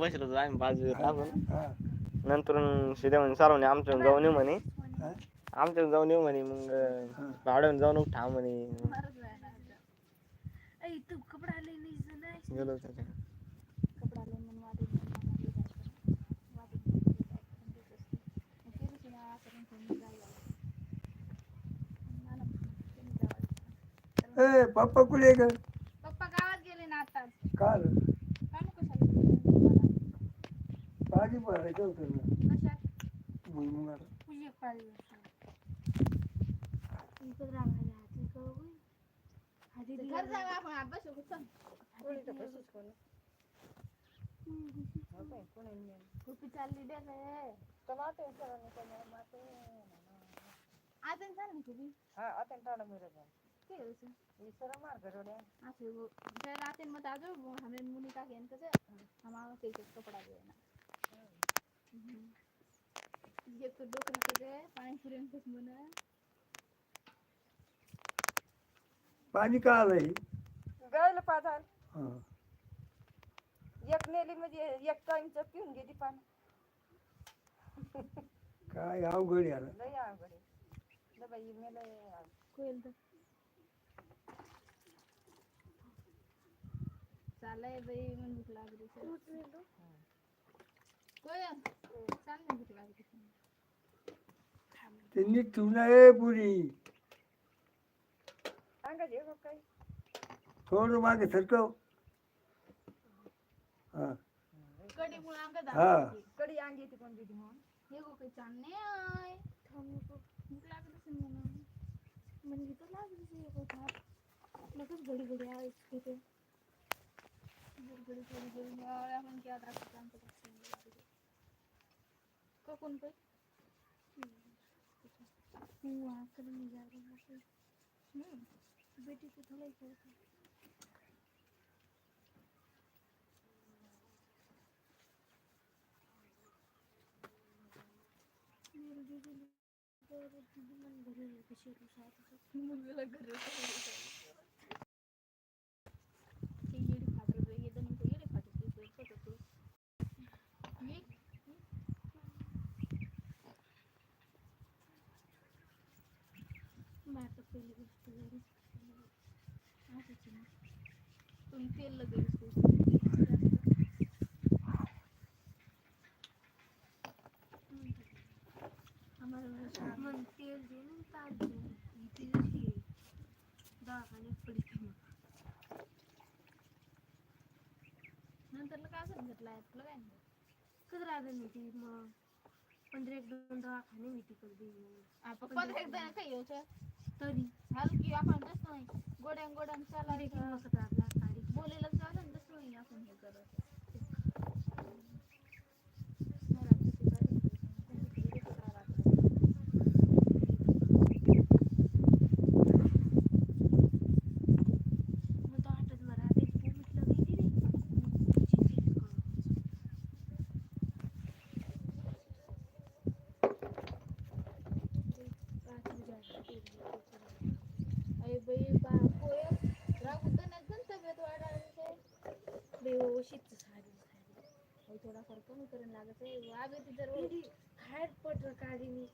बसलो होतो आम्ही बाजूला आपण हा. नंतर शिदे म्हणे सरवणे आमच्या जाऊन येऊ म्हणे. आमच्या जाऊन येऊ म्हणे मग. भाड्याने जाऊन ठाव म्हणे. तू कपडा नाही गेलो त्याच्या कपडा लई म्हणून वाटे वाटे वाटे मला ए पप्पा कुठे ग पप्पा गावात गेले ना आता काल काय नको कशाला भाजी भरायचं होतं कशात भुईमुगाला तुझी एक पाळी इकडं हाती हाती घर जागा आपण अभ्यास चल कुठे चालली रे आता चाल ना तुम्ही के होतं असं वो त्या रात्री आजो हमें मुनी का घेन हमारा कपडा देना ना ये तो डोकं पाणी पुरेन कुछ म्हणा पाणी का आलंय गायला पाजाल हा एक नेली म्हणजे एक टाइमचं पिऊन गेली पण काय अवघड आता. लय अवघड आहे बाई मी लय अवघड. कोयल तर चालय बाई मन भूक लागली कोयल चाल ना भूक लागली ते नीट पुरी. सांगायचे हो काही थोडं मागे सरकव. हा. कडी मुळे अंग हा. कडी अंगी येते कोण दिदी म्हणून हे गो काही चालणे आय भूक लागत असेल म्हणून म्हणजे तर लागली असेल एक हात लगेच घडी घडी आहे. तिथे घडी घडी घडी घडी. आपण क्या दाखवतो कोण पे वहाँ कर नहीं जा रहा है बेटी को थोड़ा ही करता मेरी दीदी ने तो दीदी मन घरे लेके शेरू साथ मुझे लग घरे ये ये खाते हुए ये तो नहीं ये खाते हुए फोटो तो ये मैं तो पहले गोष्ट करी असंच आहे ना तुम्ही तेल लगेल हमारा मन तेल दे ना ताज दे तेल चाहिए दवाखान्यात पडी ती मग नंतर काय सांगितलं आहे तुला काय? कसं राहतं मी ती मग पंधरा एक दोन दवाखाने मी तिकडे पंधरा एक दोन काही तरी. हलकी आपण जसं नाही गोड्यान गोड्यान चालायला बोलायला चालेल जसं नाही आपण हे करत मग तो आठच बरा ते म्हटलं गेली रे अरे बाई बा पोय राग उद्यानात पण तब्येत वाढायला व्यवस्थित सारी सारी थोडाफार लागत आहे. आगे ती जर खायला पटलं काढी मी.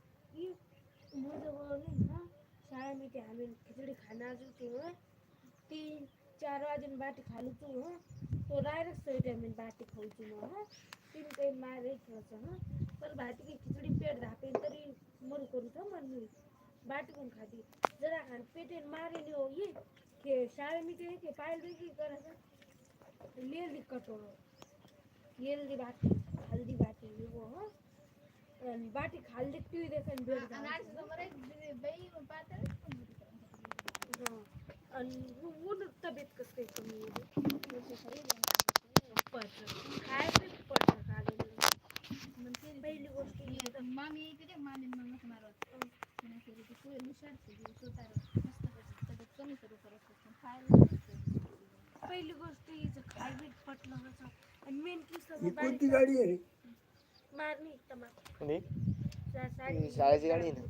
माझं ना शाळेमध्ये आम्ही खिचडी खाणार होतो तीन चार वाजून बाटी खाली तू हं? तो डायरेक्ट आम्ही बाटी खाऊची मग हं? तीन काही मारे ठेवायचं हं? बाटी की खिचडी पेट धापे तरी मरू करू तर म्हणून बाटी कोण खाती? जरा खान पेटे मारे लिहो ये. के शाळेमध्ये के पायल वेगळी करायचं? लेली कटोळ येलदी बाटी. हल्दी बाटी वो हं आणि बाटी खाल्ली ती देखील बेड हं. आणि ऊन तब्येत कसं काय कमी आहे? पडलं. काय ते पडलं काढून. पहिली गोष्ट मामी किती मामी मग मारत पुढे हुशार कमी करू करत खायला पहिली गोष्ट हिचं बीट पटलं कसं आणि मेन की ही कोणती गाडी आहे? मारणी तमा कोणी? ही शाळेची गाडी आहे ना?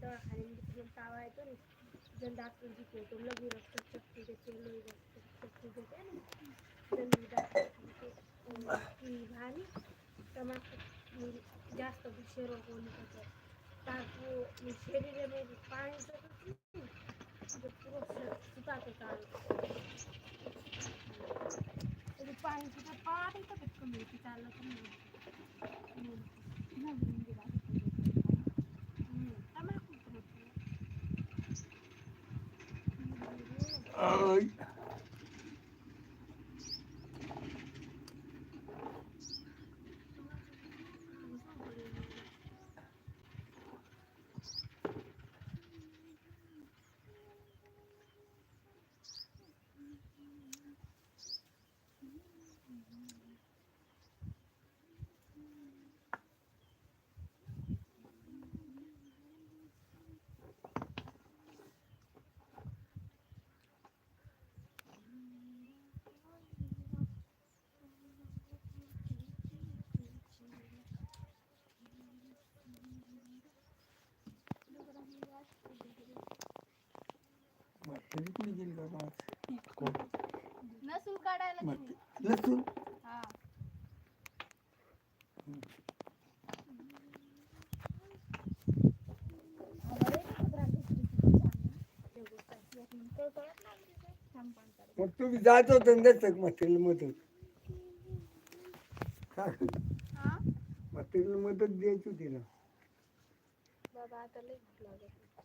तावा येतो जण जिथे रक्त चक्की देते लोही रक्त चक्की देते. ना? जण डॉक्टर ती भारी. टमाटर म्हणजे जास्त शरीर कोणी त्याचं तारपू शरीर पाणी पुरं सुताचं चालू तरी पाणी सुद्धा पाणी तब्येत कमी होती चाललं तर नाही आय. म्हातारी कुठे गेली नसूल काढायला. लसूण हा. मग तुम्ही जात होता म्हातारीला मदत हा. म्हातारीला मदत द्यायची होती ना. बाबा आता लई भूक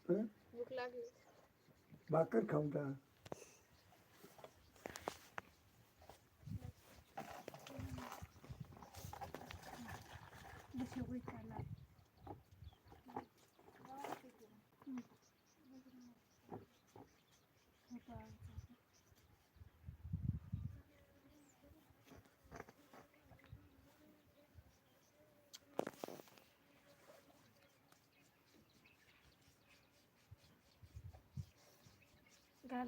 हं? भूक लागली. भाकर खाऊन का घाल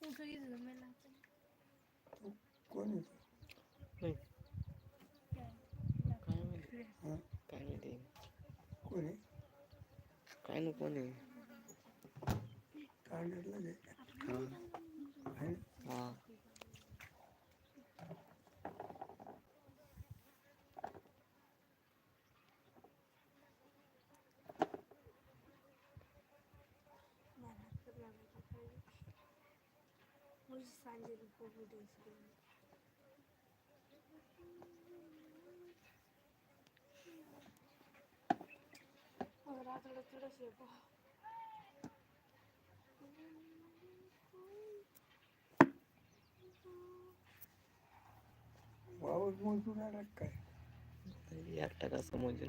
तुझं इथं जमेल कोण आहे? काय माहिती हं? काय माहिती कोण आहे काय नको कोणी तांडतलं आहे. हा आहे? हा मुझे सांजे को दे और आता थोड़ा से वावर मोजून आला का काय एकटा का समज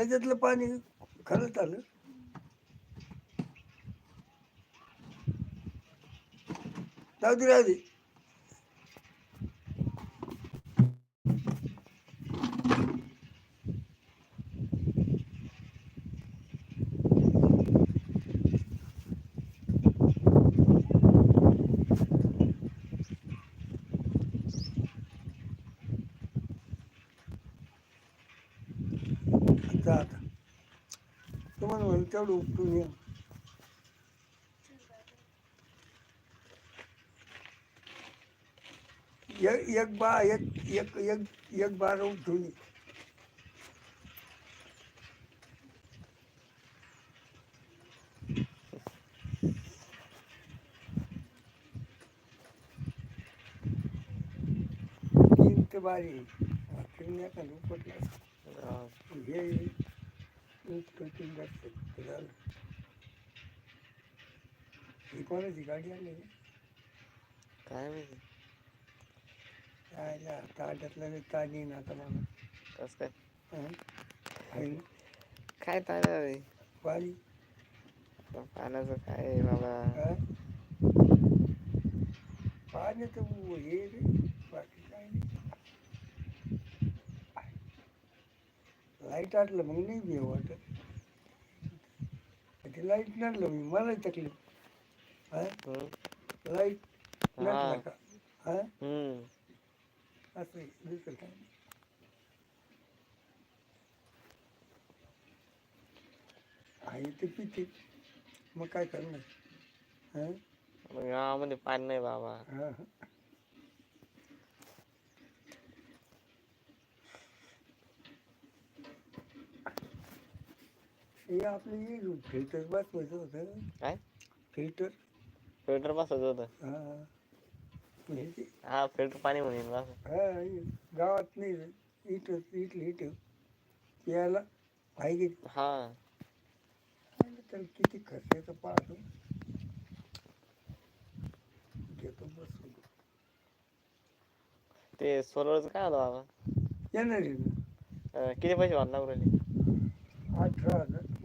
त्याच्यातलं पाणी खरंच आलं जाऊ दे राहू दे जा आता तुम्हाला म्हणून तेवढं उपटून ये एक एक बा एक एक एक एक बार ये तीन ते बारी उपटला हा. उपटून जास्त झालं ही कोणाची गाडी आली? काय माहिती? यायला ताट्यातलं ताण येईन आता मला. कस काय? ना? काय तारा रे? पाणी पाण्याचं काय आहे बाबा? हं? पाण्याचं हे रे लाइट असलं मग नाही बी वाटत. ते लाइट नसलं मी मला तकलीफ. हा. लाइट. नसलं का? हा? असं आहे, दुसरं काय नाही. आहे ते पिते. मग काय करणार? हा? मग गावामध्ये पाणी नाही बाबा. हा. हा. आपलं फिल्टर बसवायचं होतं. काय? फिल्टर फिल्टर बसवत होतं. हा. म्हणजे हा फिल्टर पाणी म्हणेन बस. हा गावात नाही इथं इथलं इथं. प्यायला पाहिजे. हा. तर किती खर्च येतो पाहतो. घेतो बसून. ते सोलरचं काय होतं बाबा? येणार आहे ना. अं, किती पैसे वाटणार राहिले?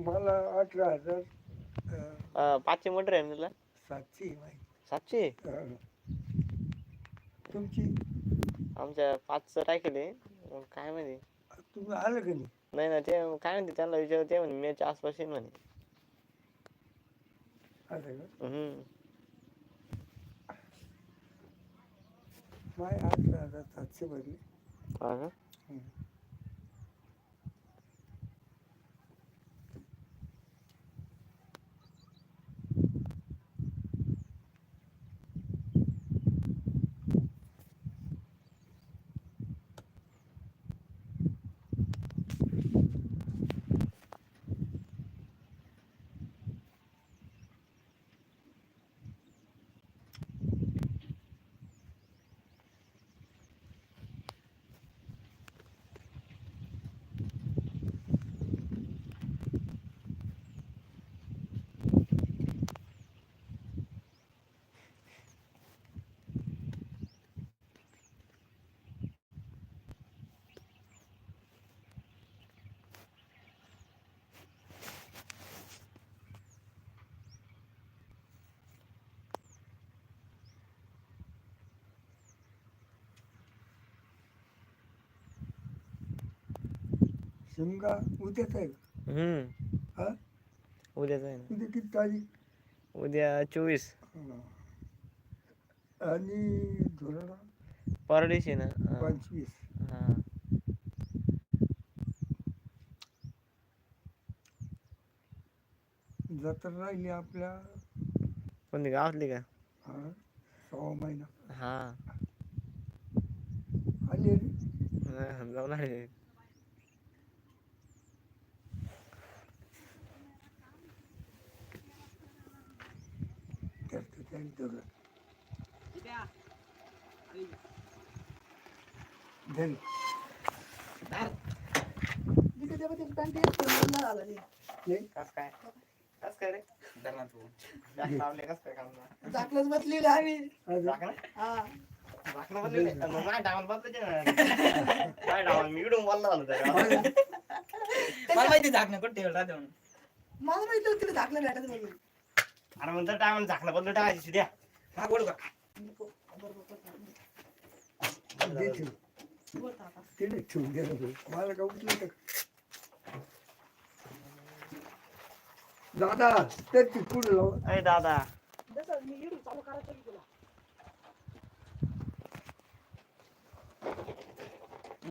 मला अठरा हजार अं, अं, पाचशे मोटर आहे ना तुला? सातशे आहे माहिती. सातशे? हा. तुमची? आमच्या पाचचं टाकेले मग काय माहिती तुम्ही आलं का नाही? नाही ना ते काय म्हणते त्यांना विचार ते म्हणे मेच्या आसपास येईन म्हणे. आलं का? हम्म. माय अठरा हजार सातशे भरले. हा का? हम्म. शिमगा उद्याच आहे का? हम्म. हा? उद्याच आहे ना. उद्या किती तारीख? उद्या चोवीस. हा. आणि धोरणा परदेश आहे ना. हा. पंचवीस. हा. जत्रा राहिली आपल्या? कोणती गावातली का? हा. सहा महिना. हा. आले रे. हा, जाऊन आले करतो त्यांनी तेवढं धन नाही कस काय कस काय रे कस काय काम दाखलच बसलेलं आम्ही अजून हा झाकणं बदलले. मग माझ्या डावाला बदलायचे ना. माझ्या डावाला मी इकडून बोलला झालो त्याला. मला माहिती झाकणं कुठे ठेवलं राहते म्हणून मला माहिती होतं तिला झाकलं भेटत म्हणून अरे म्हणतो टायमाला झाकणं बदलून टाकायची द्या. हा बोल का. तिकडे ठेवून नको. मला का उठलं दादा ती पुढे लाव. अरे दादा. मी चालू करायचं